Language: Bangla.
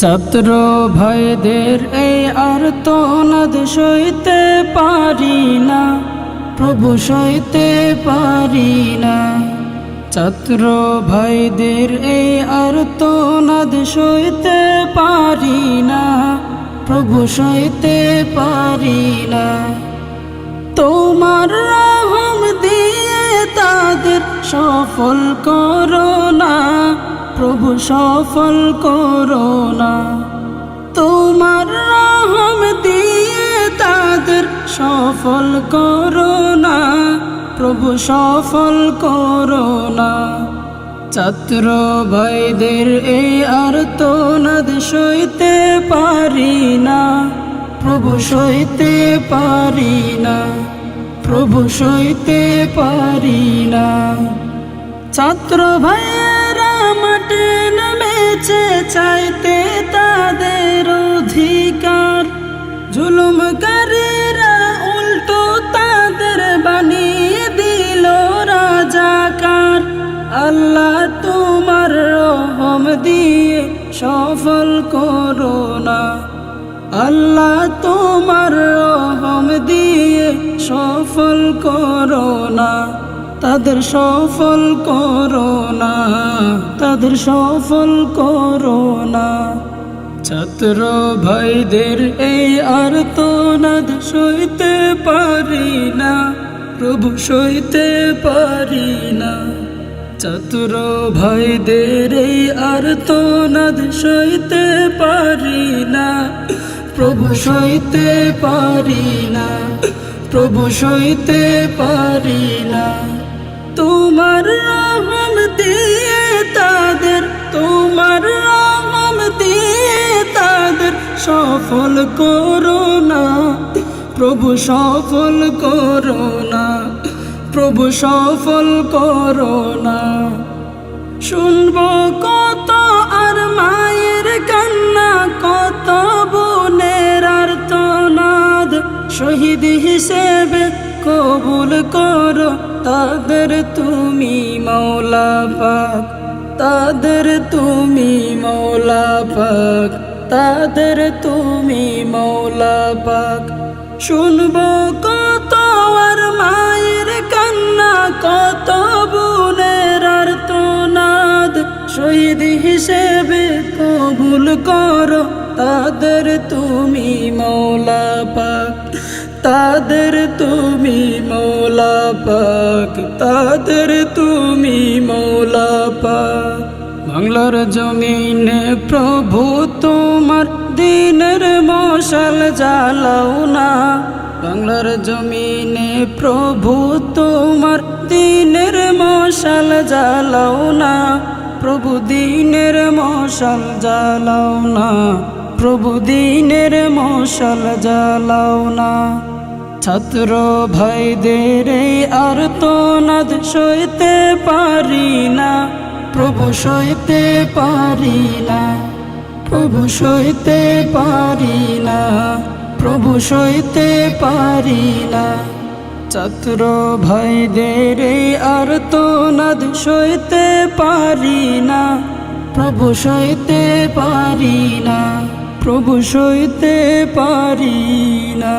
ছাত্র ভাইদের এই নদ সইতে পারি না, প্রভু সইতে পারি না। ছাত্র ভাইদের এই নদ সইতে পারি না, প্রভু সইতে পারি না। তোমার রহম দিয়ে তাদের সফল করো না প্রভু সফল করো না তোমার রহম দিয়ে তাদের সফল করো না প্রভু সফল করো না ছাত্র ভাইদের এই আর তো নদ সইতে পারি না। প্রভু সইতে পারি না। প্রভু সইতে পারি না। ছাত্র নেমেছে চাইতে তাদের অধিকার। জুলুমকারীরা উল্টো তাদের বানিয়ে দিল রাজাকার। আল্লাহ তোমার রহম দিয়ে সফল করো না। আল্লাহ তোমার রহম দিয়ে সফল করো না। তাদের সফল করো না। তাদের সফল করো না। ছাত্র ভাইদের এই আর তো নাদ সইতে পারি না, প্রভু সইতে পারি না। চতুর ভাইদের এই আর তো নদ সইতে পারি না, প্রভু সইতে পারি না, প্রভু সইতে পারি না। তোমার সফল করো না। প্রভু সফল করো না। প্রভু সফল করো না। শুনব কত আর মায়ের কান্না, কত বোনের আর তনাদ শহীদ হিসেবে কবুল করো, তাদের তুমি মৌলা পাক। তাদের তুমি মৌলা পাক। তাদের তুমি মৌলা পাক। শুনব কত আর মায়ের কান্না, কত বোনের আর তোনাদ শহীদ হিসেবে কবুল করো তাদের তুমি মৌলা পাক। তাদের তুমি মৌলা পাক, তাদের তুমি মৌলা পাক। বাংলার জমিনে প্রভু তোমার দিনের মশাল জ্বালাও না। বাংলার জমিনে প্রভু, তোমার দিনের মশাল জ্বালাও না। প্রভু দিনের মশাল জ্বালাও না। প্রভু দিনের মশাল জ্বালাও না। ছাত্র ভাইদের আর তো নাদ সইতে পারি না। প্রভু সইতে পারি না। প্রভু সইতে পারি না, প্রভু সইতে পারি না। ছাত্র ভাইদের আর তো নাদ সইতে পারি না, প্রভু সইতে পারি না, প্রভু সইতে পারি না।